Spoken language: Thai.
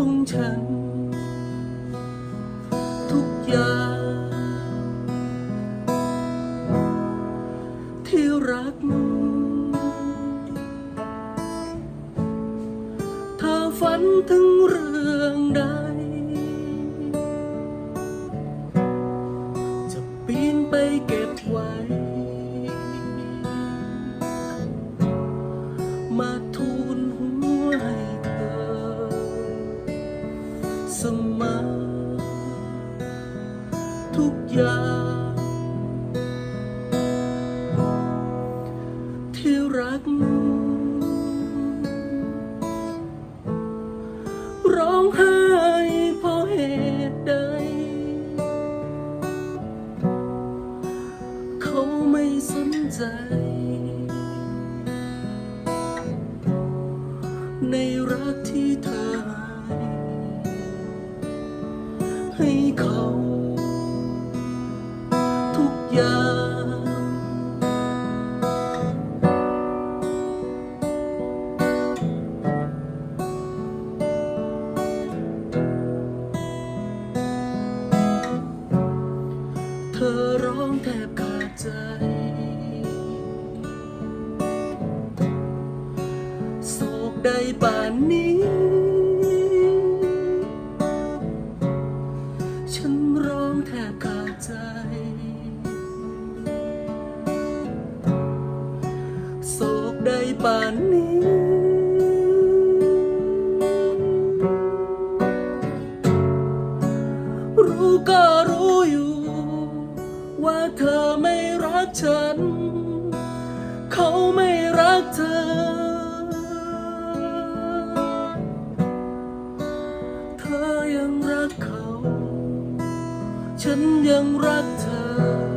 ของฉัน ทุกอย่าง ที่รัก ถ้าฝันถึงร ทุกอย่าง ที่รัก ร้องไห้เพราะเหตุใด เขาไม่สนใจ ยางเธอร้องแทบขาดใจ โศกใดป่านนี้ ป่านนี้ รู้ก็รู้อยู่ ว่าเธอไม่รักฉัน เขาไม่รักเธอ เธอยังรักเขา ฉันยังรักเธอ